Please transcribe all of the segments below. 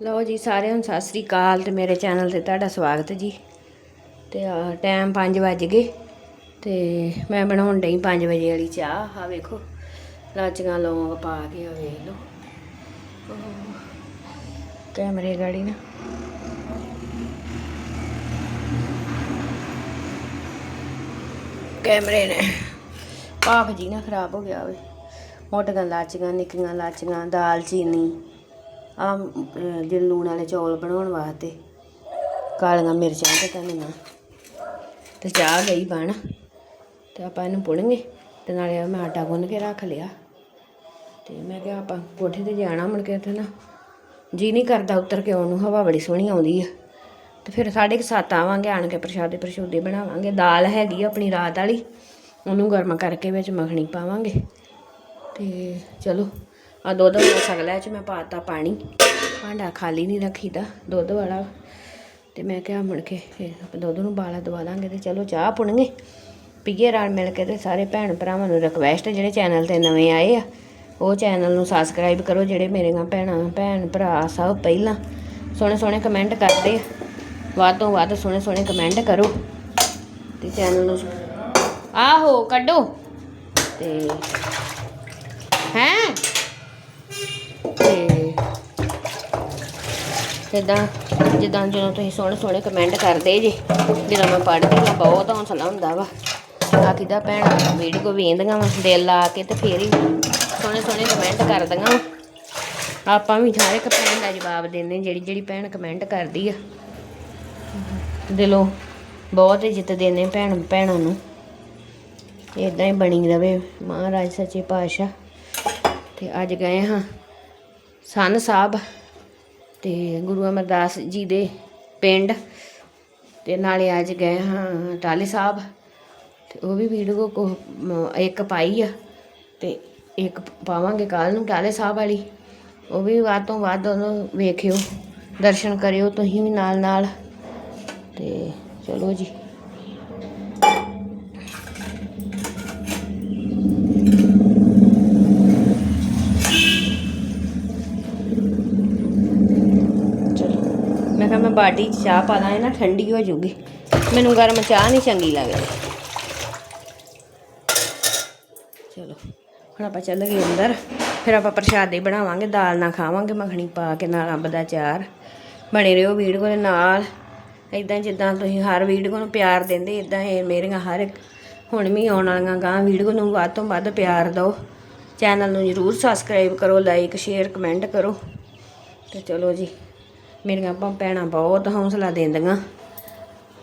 ਲਓ ਜੀ, ਸਾਰਿਆਂ ਨੂੰ ਸਤਿ ਸ੍ਰੀ ਅਕਾਲ ਤੇ ਮੇਰੇ ਚੈਨਲ ਤੇ ਤੁਹਾਡਾ ਸਵਾਗਤ ਜੀ। ਤੇ ਟਾਈਮ 5 ਵੱਜ ਗਏ ਤੇ ਮੈਂ ਬਣਾਉਣ ਡਈ 5 ਵਜੇ ਵਾਲੀ ਚਾਹ। ਆ ਵੇਖੋ, ਲਾਚੀਆਂ ਲੌਂਗ ਪਾ ਕੇ ਆ ਵੇਖ ਲਓ। ਕੈਮਰੇ ਗਾੜੀ ਨਾ। ਕੈਮਰੇ ਨੇ। ਭਾਫ ਜੀ ਨਾ ਖਰਾਬ ਹੋ ਗਿਆ ਵੇ। ਮੋਟੀਆਂ ਲਾਚੀਆਂ, ਨਿੱਕੀਆਂ ਲਾਚੀਆਂ, ਦਾਲ ਚੀਨੀ। ਆ ਜਿਹੜੇ ਲੂਣ ਵਾਲੇ ਚੌਲ ਬਣਾਉਣ ਵਾਸਤੇ, ਕਾਲੀਆਂ ਮਿਰਚਾਂ ਤੇ ਧਨੀਆ ਤੇ ਚਾਹ ਗਈ ਬਣ, ਤੇ ਆਪਾਂ ਇਹਨੂੰ ਪੁਣਗੇ, ਤੇ ਨਾਲੇ ਮੈਂ ਆਟਾ ਗੁੰਨ ਕੇ ਰੱਖ ਲਿਆ। ਤੇ ਮੈਂ ਕਿਹਾ ਆਪਾਂ ਕੋਠੇ ਤੇ ਜਾਣਾ ਮੁੜ ਕੇ ਉੱਥੇ ਨਾ। ਜੀ ਨਹੀਂ ਕਰਦਾ ਉੱਤਰ ਕੇ ਆਉਣ ਨੂੰ ਹਵਾ ਬੜੀ ਸੋਹਣੀ ਆਉਂਦੀ ਆ। ਤੇ ਫਿਰ ਸਾਢੇ ਕੁ ਸੱਤ ਆਵਾਂਗੇ, ਆਣ ਕੇ ਪ੍ਰਸ਼ਾਦੇ ਪ੍ਰਸ਼ੂਦੇ ਬਣਾਵਾਂਗੇ। ਦਾਲ ਹੈਗੀ ਆ ਆਪਣੀ ਰਾਤ ਵਾਲੀ, ਉਹਨੂੰ ਗਰਮ ਕਰਕੇ ਵਿੱਚ ਮੱਖਣੀ ਪਾਵਾਂਗੇ। ਤੇ ਚਲੋ। ਆ ਦੁੱਧ ਵਾਲਾ ਸਗਲਾ ਚ ਮੈਂ ਪਾਤਾ ਪਾਣੀ। ਭਾਂਡਾ ਖਾਲੀ ਨਹੀਂ ਰੱਖੀਦਾ, ਦੁੱਧ ਵਾਲਾ। ਤੇ ਮੈਂ ਕਿਹਾ ਮੁੜ ਕੇ ਫਿਰ ਆਪਾਂ ਦੁੱਧ ਨੂੰ ਬਾਲਾ ਦਵਾ ਲਾਂਗੇ ਤੇ ਚਲੋ ਚਾਹ ਪੁਣਗੇ। ਪੀਏ ਰਲ ਮਿਲ ਕੇ ਤੇ ਸਾਰੇ ਭੈਣ ਭਰਾਵਾਂ ਨੂੰ ਰਿਕਵੈਸਟ ਜਿਹੜੇ ਚੈਨਲ ਤੇ ਨਵੇਂ ਆਏ ਆ, ਉਹ ਚੈਨਲ ਨੂੰ ਸਬਸਕ੍ਰਾਈਬ ਕਰੋ, ਜਿਹੜੇ ਮੇਰੀਆਂ ਭੈਣਾਂ, ਭੈਣ ਭਰਾ, ਸਭ ਪਹਿਲਾਂ ਸੋਹਣੇ ਸੋਹਣੇ ਕਮੈਂਟ ਕਰਦੇ ਵੱਧ ਤੋਂ ਵੱਧ ਸੋਹਣੇ ਸੋਹਣੇ ਕਮੈਂਟ ਕਰੋ। ਤੇ ਚੈਨਲ ਨੂੰ ਆਹੋ, ਕੱਢੋ। ਤੇ ਹੈ? ਜਿੱਦਾਂ ਜਿੱਦਾਂ ਜਦੋਂ ਤੁਸੀਂ ਸੋਹਣੇ ਸੋਹਣੇ ਕਮੈਂਟ ਕਰਦੇ ਜੇ, ਜਦੋਂ ਮੈਂ ਪੜ੍ਹਦੀ ਹਾਂ ਬਹੁਤ ਹੌਸਲਾ ਹੁੰਦਾ ਵਾ। ਆਖੀਦਾ ਭੈਣਾਂ, ਵੀਡੀਓ ਵੇਂਦੀਆਂ ਵਾ, ਦਿਲ ਲਾ ਕੇ ਤੇ ਫੇਰ ਹੀ ਸੋਹਣੇ ਸੋਹਣੇ ਕਮੈਂਟ ਕਰਦੀਆਂ ਵਾ। ਆਪਾਂ ਵੀ ਹਰ ਇੱਕ ਭੈਣ ਦਾ ਜਵਾਬ ਦਿੰਦੇ ਜਿਹੜੀ ਜਿਹੜੀ ਭੈਣ ਕਮੈਂਟ ਕਰਦੀ ਆ। ਦਿਲੋਂ ਬਹੁਤ ਇੱਜ਼ਤ ਦਿੰਦੇ ਭੈਣ ਭੈਣਾਂ ਨੂੰ। ਇਦਾਂ ਹੀ ਬਣੀ ਰਵੇ ਮਹਾਰਾਜ ਸੱਚੇ ਪਾਤਸ਼ਾਹ। ਤੇ ਅੱਜ ਗਏ ਹਾਂ, ਸਨ ਸਾਹਿਬ। ਤੇ ਗੁਰੂ ਅਮਰਦਾਸ ਜੀ ਦੇ ਪਿੰਡ ਤੇ ਨਾਲੇ ਅੱਜ ਗਏ ਹਾਂ ਟਾਲੇ ਸਾਹਿਬ। ਤੇ ਉਹ ਵੀ ਵੀਡੀਓ ਕੋ ਇੱਕ ਪਾਈ ਆ ਤੇ ਇੱਕ ਪਾਵਾਂਗੇ ਕੱਲ ਨੂੰ ਟਾਲੇ ਸਾਹਿਬ ਵਾਲੀ। ਉਹ ਵੀ ਵੱਧ ਤੋਂ ਵੱਧ ਉਹਨੂੰ ਵੇਖਿਓ, ਦਰਸ਼ਨ ਕਰਿਓ, ਤੁਸੀਂ ਵੀ ਨਾਲ ਨਾਲ ਤੇ ਚਲੋ ਜੀ ਚਲੋ ਮੈਂ ਕਿਹਾ ਮੈਂ ਬਾਟੀ 'ਚ ਚਾਹ ਪਾ ਲਾਂ ਨਾ ਠੰਡੀ ਹੋ ਜੂਗੀ ਮੈਨੂੰ ਗਰਮ ਚਾਹ ਨਹੀਂ ਚੰਗੀ ਲੱਗਦੀ ਚਲੋ, ਹੁਣ ਆਪਾਂ ਚੱਲ ਗਏ ਅੰਦਰ। ਫਿਰ ਆਪਾਂ ਪ੍ਰਸ਼ਾਦੇ ਬਣਾਵਾਂਗੇ, ਦਾਲ ਨਾਲ ਖਾਵਾਂਗੇ, ਮੱਖਣੀ ਪਾ ਕੇ ਨਾਲ ਅੰਬ ਦਾ ਚਾਰ ਬਣੇ ਰਹੋ ਵੀਡੀਓ ਦੇ ਨਾਲ। ਇਦਾਂ ਜਿੱਦਾਂ ਤੁਸੀਂ ਹਰ ਵੀਡੀਓ ਨੂੰ ਪਿਆਰ ਦਿੰਦੇ ਇਦਾਂ ਇਹ ਮੇਰੀਆਂ ਹਰ ਇੱਕ, ਹੁਣ ਵੀ ਆਉਣ ਵਾਲੀਆਂ ਗਾਂ ਵੀਡੀਓ ਨੂੰ ਵੱਧ ਤੋਂ ਵੱਧ ਪਿਆਰ ਦਿਓ। ਚੈਨਲ ਨੂੰ ਜਰੂਰ ਸਬਸਕ੍ਰਾਈਬ ਕਰੋ ਲਾਈਕ ਸ਼ੇਅਰ ਕਮੈਂਟ ਕਰੋ। ਤੇ ਚਲੋ ਜੀ। ਮੇਰੀਆਂ ਆਪਾਂ ਭੈਣਾਂ ਬਹੁਤ ਹੌਸਲਾ ਦਿੰਦੀਆਂ।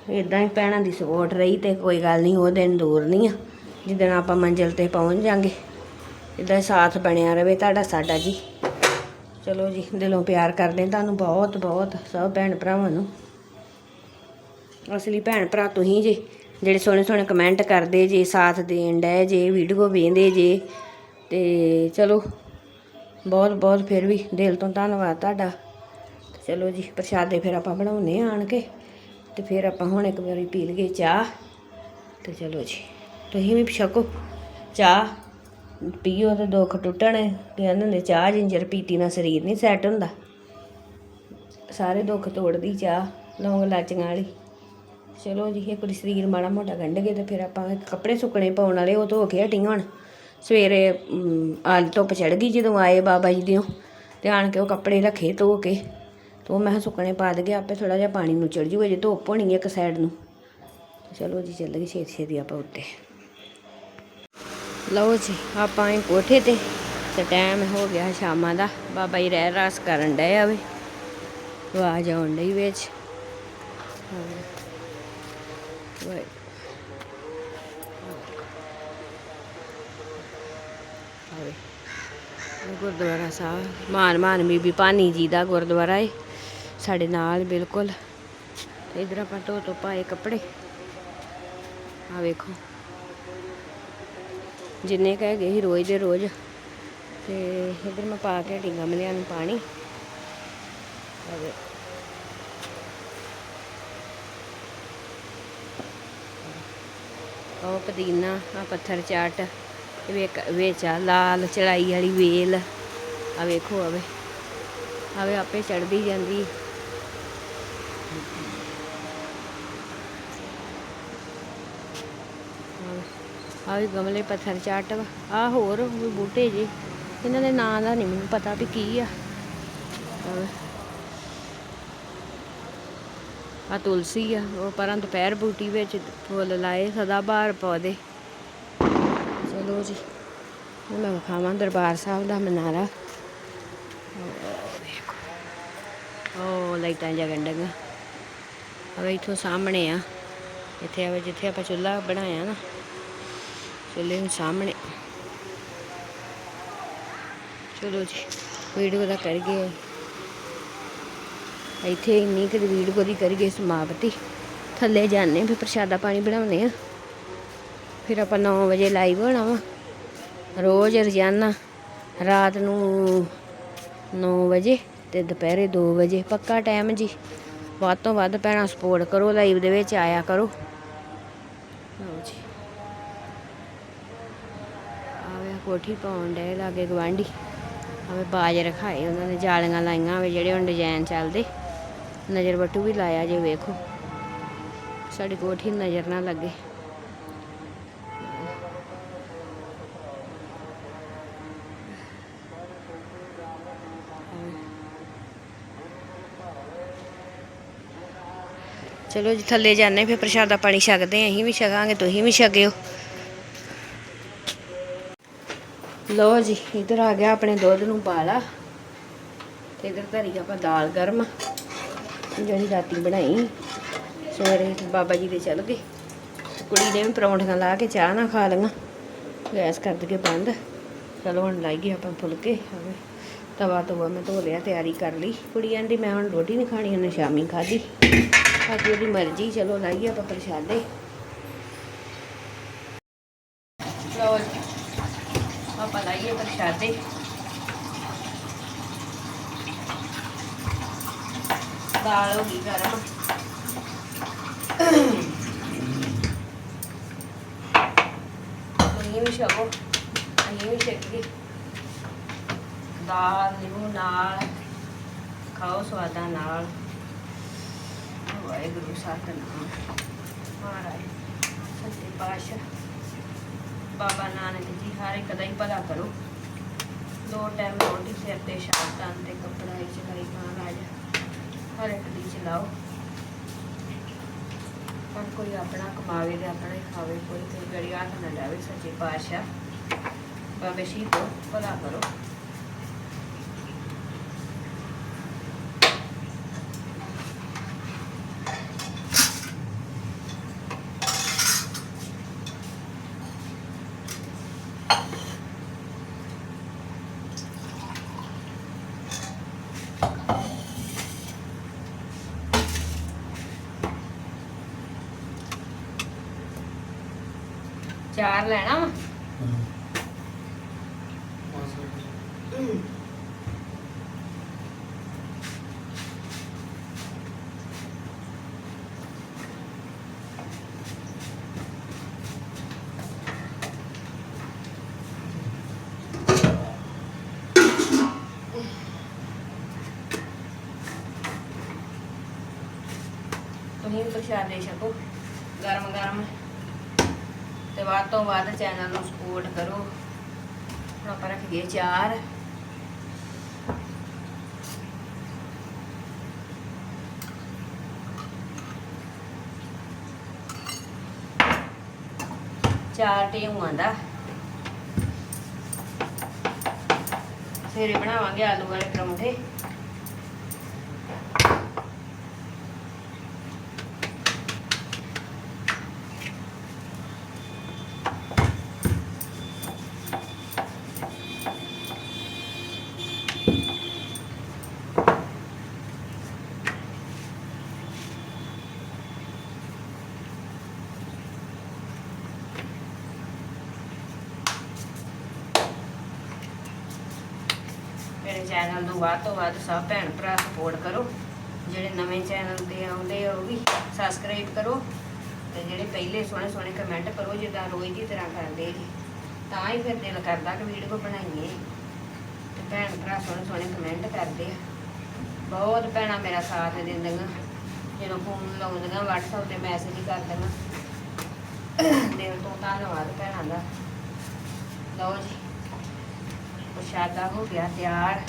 ਇਦਾਂ ਹੀ ਭੈਣਾਂ ਦੀ ਸਪੋਰਟ ਰਹੀ ਤੇ ਕੋਈ ਗੱਲ ਨਹੀਂ, ਉਹ ਦਿਨ ਦੂਰ ਨਹੀਂ ਆ। ਜਿੱਦਣ ਆਪਾਂ ਮੰਜ਼ਿਲ ਤੇ ਪਹੁੰਚ ਜਾਾਂਗੇ ਇਦਾਂ ਹੀ ਸਾਥ ਬਣਿਆ ਰਵੇ ਤੁਹਾਡਾ, ਸਾਡਾ ਜੀ। ਚਲੋ ਜੀ, ਦਿਲੋਂ ਪਿਆਰ ਕਰਦੇ ਤੁਹਾਨੂੰ ਬਹੁਤ ਬਹੁਤ, ਸਭ ਭੈਣ ਭਰਾਵਾਂ ਨੂੰ। ਅਸਲੀ ਭੈਣ ਭਰਾ ਤੁਸੀਂ ਜੇ, ਜਿਹੜੇ ਸੋਹਣੇ ਸੋਹਣੇ ਕਮੈਂਟ ਕਰਦੇ ਜੇ, ਸਾਥ ਦੇਣ ਡੈ ਜੇ ਵੀਡੀਓ ਵੇਂਦੇ ਜੇ, ਤੇ ਚਲੋ, ਬਹੁਤ ਬਹੁਤ ਫਿਰ ਵੀ ਦਿਲ ਤੋਂ ਧੰਨਵਾਦ ਤੁਹਾਡਾ। ਚਲੋ ਜੀ, ਪ੍ਰਸ਼ਾਦੇ ਫਿਰ ਆਪਾਂ ਬਣਾਉਨੇ ਆਂ ਆਣ ਕੇ ਤੇ ਫਿਰ ਆਪਾਂ ਹੁਣ ਇੱਕ ਵਾਰੀ ਪੀ ਲਈਏ ਚਾਹ ਤੇ ਚਲੋ ਜੀ, ਤੁਸੀਂ ਵੀ ਛਕੋ। ਚਾਹ ਪੀਓ ਤੇ ਦੁੱਖ ਟੁੱਟਣ ਕਹਿੰਦੇ ਹੁੰਦੇ ਚਾਹ ਜਿੰਜਰ ਪੀਤੀ ਨਾਲ ਸਰੀਰ ਨਹੀਂ ਸੈੱਟ ਹੁੰਦਾ। ਸਾਰੇ ਦੁੱਖ ਤੋੜਦੀ ਚਾਹ, ਲੌਂਗ ਲਾਚੀਆਂ ਵਾਲੀ। ਚਲੋ ਜੀ, ਇੱਕ ਵਾਰੀ ਸਰੀਰ ਮਾੜਾ ਮੋਟਾ ਗੰਢ ਗਏ ਤੇ ਫਿਰ ਆਪਾਂ ਕੱਪੜੇ ਸੁੱਕਣੇ ਪਾਉਣ ਵਾਲੇ, ਉਹ ਧੋ ਕੇ ਹਟੀ ਹੁਣ। ਸਵੇਰੇ ਆਲ ਧੁੱਪ ਚੜ ਗਈ ਜਦੋਂ ਆਏ ਬਾਬਾ ਜੀ ਦਿਓ, ਤੇ ਆਣ ਕੇ ਉਹ ਕੱਪੜੇ ਰੱਖੇ ਧੋ ਕੇ। ਉਹ ਮੈਂ ਸੁੱਕਣੇ ਪਾ ਦਗੇ ਆਪੇ ਥੋੜਾ ਜਿਹਾ ਪਾਣੀ ਨੂੰ ਚੜ ਜੂਗਾ, ਜੇ ਧੁੱਪ ਹੋਣੀ ਹੈ ਇੱਕ ਸਾਈਡ ਨੂੰ। ਚਲੋ ਜੀ, ਚੱਲ ਗਏ ਛੇਤੀ ਛੇਤੀ ਆਪਾਂ ਉੱਤੇ। ਲਓ ਜੀ, ਆਪਾਂ ਇਹ ਕੋਠੇ ਤੇ ਤੇ ਟਾਈਮ ਹੋ ਗਿਆ ਸ਼ਾਮਾਂ ਦਾ। ਬਾਬਾ ਜੀ ਰਹਿ ਰਾਸ ਕਰਨ ਡਏ ਆਵੇ ਆਵਾਜ਼ ਆਉਣ ਡਈ ਵਿੱਚ। ਵਾਹਿ ਗੁਰਦੁਆਰਾ ਸਾਹਿਬ ਮਾਨ ਮਾਨ ਬੀਬੀ ਪਾਨੀ ਜੀ ਦਾ ਗੁਰਦੁਆਰਾ ਹੈ ਸਾਡੇ ਨਾਲ, ਬਿਲਕੁਲ। ਤੇ ਇਧਰ ਆਪਾਂ ਧੋ ਧੋ ਪਾਏ ਕੱਪੜੇ। ਆ ਵੇਖੋ। ਜਿੰਨੇ ਕਹਿ ਗਏ ਸੀ ਰੋਜ਼ ਦੇ ਰੋਜ਼। ਤੇ ਇਧਰ ਮੈਂ ਪਾ ਕੇ ਢੀਂਗਾ ਮਲਿਆਂ ਨੂੰ ਪਾਣੀ। ਆਵੇ ਉਹ ਪੁਦੀਨਾ ਆ ਪੱਥਰ ਚਾਟ। ਵੇਖ, ਵਿੱਚ ਆ, ਲਾਲ ਚੜਾਈ ਵਾਲੀ ਵੇਲ। ਆ ਵੇਖੋ ਆਵੇ ਆਵੇ ਆਪੇ ਚੜਦੀ ਜਾਂਦੀ। ਆ ਵੀ ਗਮਲੇ ਪੱਥਰ ਚਾਟ ਵਾ। ਆ ਹੋਰ ਵੀ ਬੂਟੇ ਜੇ। ਇਹਨਾਂ ਦੇ ਨਾਂ ਦਾ ਨਹੀਂ ਮੈਨੂੰ ਪਤਾ ਵੀ ਕੀ ਆ। ਆ ਤੁਲਸੀ ਆ, ਉਹ ਪਰਾਂ ਦੁਪਹਿਰ ਬੂਟੀ ਵਿੱਚ ਫੁੱਲ ਲਾਏ ਸਦਾ ਬਹਾਰ ਪੌਦੇ। ਚਲੋ ਜੀ ਮੈਂ ਵਿਖਾਵਾਂ ਦਰਬਾਰ ਸਾਹਿਬ ਦਾ ਮਨਾਰਾ। ਉਹ ਲਾਈਟਾਂ ਜਗਣ ਡਗੀਆਂ ਆਵੇ ਇੱਥੋਂ ਸਾਹਮਣੇ ਆ। ਇੱਥੇ ਆਵੇ ਜਿੱਥੇ ਆਪਾਂ ਚੁੱਲ੍ਹਾ ਬਣਾਇਆ ਨਾ। ਚੁੱਲ੍ਹੇ ਨੂੰ ਸਾਹਮਣੇ। ਚਲੋ ਜੀ ਵੀਡੀਓ ਦਾ ਕਰ ਗਏ ਇੱਥੇ ਇੰਨੀ ਕੁ ਵੀਡੀਓ ਦੀ ਕਰੀਏ ਸਮਾਪਤੀ। ਥੱਲੇ ਜਾਂਦੇ ਫਿਰ ਪ੍ਰਸ਼ਾਦਾ ਪਾਣੀ ਬਣਾਉਨੇ ਆ ਫਿਰ ਆਪਾਂ 9 ਵਜੇ ਲਾਈਵ ਹੋਣਾ ਵਾ। ਰੋਜ਼ ਰੋਜ਼ਾਨਾ ਰਾਤ ਨੂੰ 9 ਵਜੇ ਤੇ ਦੁਪਹਿਰੇ 2 ਵਜੇ। ਪੱਕਾ ਟਾਈਮ ਜੀ। ਵੱਧ ਤੋਂ ਵੱਧ ਭੈਣਾਂ ਸਪੋਰਟ ਕਰੋ ਲਾਈਵ ਦੇ ਵਿੱਚ ਆਇਆ ਕਰੋ ਲਓ ਜੀ ਆਵੇ ਕੋਠੀ ਪਾਉਣ ਡੇ ਲਾਗੇ ਗਵਾਂਢੀ ਆਵੇ ਬਾਜ ਰਖਾਏ ਉਹਨਾਂ ਨੇ, ਜਾਲੀਆਂ ਲਾਈਆਂ ਆਵੇ ਜਿਹੜੇ ਹੁਣ ਡਿਜ਼ਾਈਨ ਚੱਲਦੇ। ਨਜ਼ਰ ਵੱਟੂ ਵੀ ਲਾਇਆ ਜੇ ਵੇਖੋ। ਸਾਡੀ ਕੋਠੀ ਨਜ਼ਰ ਨਾ ਲੱਗੇ। ਚਲੋ ਜੀ, ਥੱਲੇ ਜਾਂਦੇ ਫਿਰ ਪ੍ਰਸ਼ਾਦਾ ਪਾਣੀ ਛਕਦੇ ਆਂ ਅਸੀਂ ਵੀ ਛਕਾਂਗੇ, ਤੁਸੀਂ ਵੀ ਛਕਿਓ। ਲਓ ਜੀ, ਇਧਰ ਆ ਗਿਆ ਆਪਣੇ ਦੁੱਧ ਨੂੰ ਪਾਲਾ ਤੇ ਇਧਰ ਧਰੀ ਆਪਾਂ ਦਾਲ ਗਰਮ, ਜਿਹੜੀ ਰਾਤੀ ਬਣਾਈ। ਸਵੇਰੇ ਬਾਬਾ ਜੀ ਦੇ ਚੱਲ ਗਏ। ਕੁੜੀ ਨੇ ਵੀ ਪਰੌਂਠੀਆਂ ਲਾ ਕੇ ਚਾਹ ਨਾ ਖਾ ਲਈਆਂ। ਗੈਸ ਕਰ ਦਈਏ ਬੰਦ। ਚਲੋ ਹੁਣ ਲਾਈਏ ਆਪਾਂ ਫੁਲਕੇ। ਆਵੇ, ਤਵਾ ਤਵਾ ਮੈਂ ਧੋ ਲਿਆ, ਤਿਆਰੀ ਕਰ ਲਈ। ਕੁੜੀ ਕਹਿੰਦੀ ਮੈਂ ਹੁਣ ਰੋਟੀ ਨਹੀਂ ਖਾਣੀ, ਉਹਨੇ ਸ਼ਾਮੀ ਖਾਧੀ। ਬਾਕੀ ਉਹਦੀ ਮਰਜ਼ੀ, ਚਲੋ ਲਾਈਏ ਆਪਾਂ ਪ੍ਰਸ਼ਾਦੇ। ਲਓ ਆਪਾਂ ਲਾਈਏ ਪ੍ਰਸ਼ਾਦੇ। ਦਾਲ ਹੋ ਗਈ ਗਰਮ। ਤੁਸੀਂ ਵੀ ਛਕੋ। ਅਸੀਂ ਵੀ ਛਕੀਏ ਦਾਲ, ਨਿੰਬੂ ਨਾਲ ਖਾਓ ਸਵਾਦਾਂ ਨਾਲ। ਵਾਹਿਗੁਰੂ, ਸਤਿਨਾਮ। ਮਹਾਰਾਜ ਸੱਚੇ ਪਾਤਸ਼ਾਹ ਬਾਬਾ ਨਾਨਕ ਜੀ, ਹਰ ਇੱਕ ਦਾ ਹੀ ਭਲਾ ਕਰੋ। ਦੋ ਟਾਈਮ ਰੋਟੀ, ਸਿਰ ਤੇ ਸ਼ਾਤਾਂ ਤੇ ਕੱਪੜਾ ਹੀ ਚਲਾਈ ਮਹਾਰਾਜ ਹਰ ਇੱਕ ਦੀ ਚਲਾਓ। ਪਰ ਕੋਈ ਆਪਣਾ ਕਮਾਵੇ ਤੇ ਆਪਣਾ ਹੀ ਖਾਵੇ, ਕੋਈ ਤੇ ਗੜੀ ਹੱਥ ਨਾ ਲਾਵੇ, ਸੱਚੇ ਪਾਤਸ਼ਾਹ। ਬਾਬੇ ਸ਼ੀ ਤੋਂ ਭਲਾ ਕਰੋ। ਚਾਰ ਲੈਣਾ ਵਾ। ਤੁਸੀਂ ਵੀ ਪ੍ਰਸ਼ਾਦੇ ਸਕੋ ਗਰਮ ਗਰਮ ਤੇ ਵੱਧ ਤੋਂ ਵੱਧ ਚੈਨਲ ਨੂੰ ਸਪੋਰਟ ਕਰੋ। ਹੁਣ ਆਪਾਂ ਰੱਖ ਗਏ ਚਾਰ। ਚਾਰ ਟੇਊਆਂ ਦਾ। ਸਵੇਰੇ ਬਣਾਵਾਂਗੇ ਆਲੂ ਵਾਲੇ ਪਰੌਂਠੇ ਮੇਰੇ ਚੈਨਲ ਨੂੰ ਵੱਧ ਤੋਂ ਵੱਧ ਸਭ ਭੈਣ ਭਰਾ ਸਪੋਰਟ ਕਰੋ। ਜਿਹੜੇ ਨਵੇਂ ਚੈਨਲ ਤੇ ਆਉਂਦੇ ਆ, ਉਹ ਵੀ ਸਬਸਕ੍ਰਾਈਬ ਕਰੋ ਤੇ ਜਿਹੜੇ ਪਹਿਲੇ ਸੋਹਣੇ ਸੋਹਣੇ ਕਮੈਂਟ ਕਰੋ, ਜਿੱਦਾਂ ਰੋਜ਼ ਦੀ ਤਰ੍ਹਾਂ ਕਰਦੇ ਜੀ। ਤਾਂ ਹੀ ਫਿਰ ਦਿਲ ਕਰਦਾ ਕਿ ਵੀਡੀਓ ਬਣਾਈਏ। ਤੇ ਭੈਣ ਭਰਾ ਸੋਹਣੇ ਸੋਹਣੇ ਕਮੈਂਟ ਕਰਦੇ ਆ। ਬਹੁਤ ਭੈਣਾਂ ਮੇਰਾ ਸਾਥ ਦਿੰਦੀਆਂ। ਜਦੋਂ ਫੋਨ ਲਾਉਂਦੀਆਂ, WhatsApp ਤੇ ਮੈਸੇਜ ਕਰਦੀਆਂ। ਦਿਲ ਤੋਂ ਧੰਨਵਾਦ ਭੈਣਾਂ ਦਾ। ਲਓ ਜੀ, ਪ੍ਰਸ਼ਾਦਾ ਹੋ ਗਿਆ ਤਿਆਰ।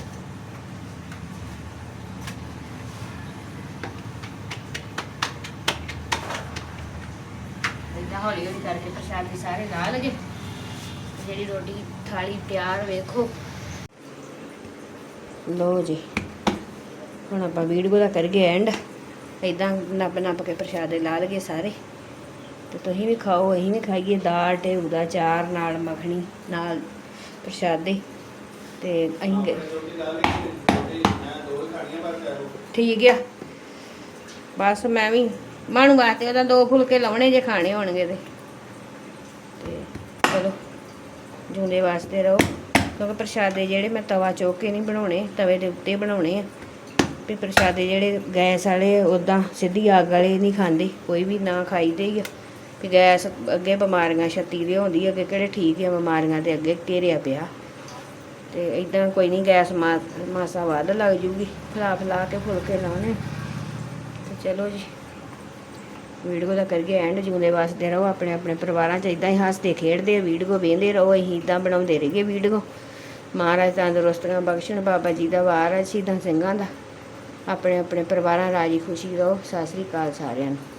ਇਦਾਂ ਹੌਲੀ ਹੌਲੀ ਕਰਕੇ ਪ੍ਰਸ਼ਾਦੇ ਸਾਰੇ ਲਾ ਲਗੇ ਜਿਹੜੀ ਰੋਟੀ ਥਾਲੀ ਤਿਆਰ ਵੇਖੋ। ਲੋ ਜੀ, ਹੁਣ ਆਪਾਂ ਵੀਡੀਓ ਦਾ ਕਰੀਏ ਐਂਡ ਇਦਾਂ ਨੱਪ ਨੱਪ ਕੇ ਪ੍ਰਸ਼ਾਦੇ ਲਾ ਲਗੇ ਸਾਰੇ। ਤੇ ਤੁਸੀਂ ਵੀ ਖਾਓ, ਅਸੀਂ ਵੀ ਖਾਈਏ ਦਾਲ, ਢੇਊ ਦਾ ਚਾਰ ਨਾਲ ਮੱਖਣੀ ਨਾਲ ਪ੍ਰਸ਼ਾਦੇ ਤੇ ਅਸੀਂ ਠੀਕ ਆ। ਬਸ ਮੈਂ ਵੀ ਮਾਣੂ ਵਾਸਤੇ ਉਹਦਾ ਦੋ ਫੁਲਕੇ ਲਾਉਣੇ ਜੇ ਖਾਣੇ ਹੋਣਗੇ ਤੇ। ਤੇ ਚਲੋ, ਜੂੰਦੇ ਵਾਸਤੇ ਰਹੋ। ਕਿਉਂਕਿ ਪ੍ਰਸ਼ਾਦੇ ਜਿਹੜੇ ਮੈਂ ਤਵਾ ਚੁੱਕ ਕੇ ਨਹੀਂ ਬਣਾਉਣੇ, ਤਵੇ ਦੇ ਉੱਤੇ ਬਣਾਉਣੇ ਆ। ਵੀ ਪ੍ਰਸ਼ਾਦੇ ਜਿਹੜੇ ਗੈਸ ਵਾਲੇ ਉਦਾਂ ਸਿੱਧੀ ਅੱਗ ਵਾਲੇ ਨਹੀਂ ਖਾਂਦੇ, ਕੋਈ ਵੀ ਨਾ ਖਾਈਦੇ ਹੀ ਆ। ਵੀ ਗੈਸ ਅੱਗੇ ਬਿਮਾਰੀਆਂ ਛੱਤੀ ਦੀ ਹੁੰਦੀ ਅੱਗੇ ਕਿਹੜੇ ਠੀਕ ਆ ਬਿਮਾਰੀਆਂ ਤੇ ਅੱਗੇ ਘੇਰਿਆ ਪਿਆ। ਤੇ ਇਦਾਂ ਕੋਈ ਨਹੀਂ, ਗੈਸ ਮਾ- ਮਾਸਾ ਵੱਧ ਲੱਗ ਜੂਗੀ। ਫਲਾ ਫਲਾ ਕੇ ਫੁਲਕੇ ਲਾਉਣੇ। ਤੇ ਚਲੋ ਜੀ। ਵੀਡੀਓ ਦਾ ਕਰਕੇ ਐਂਡ ਜਿਉਂਦੇ ਵਾਸਤੇ ਰਹੋ, ਆਪਣੇ ਆਪਣੇ ਪਰਿਵਾਰਾਂ 'ਚ ਇਦਾਂ ਹੀ ਹੱਸਦੇ, ਖੇਡਦੇ, ਵੀਡੀਓ ਵੇਂਦੇ ਰਹੋ, ਅਸੀਂ ਇਦਾਂ ਬਣਾਉਂਦੇ ਰਹੀਏ ਵੀਡੀਓ। ਮਹਾਰਾਜ ਤੰਦਰੁਸਤੀਆਂ ਬਖਸ਼ਣ, ਬਾਬਾ ਜੀ ਦਾ ਵਾਰ ਹੈ, ਸ਼ਹੀਦਾਂ ਸਿੰਘਾਂ ਦਾ। ਆਪਣੇ ਆਪਣੇ ਪਰਿਵਾਰਾਂ ਰਾਜੀ ਖੁਸ਼ੀ ਰਹੋ। ਸਤਿ ਸ੍ਰੀ ਅਕਾਲ ਸਾਰਿਆਂ ਨੂੰ।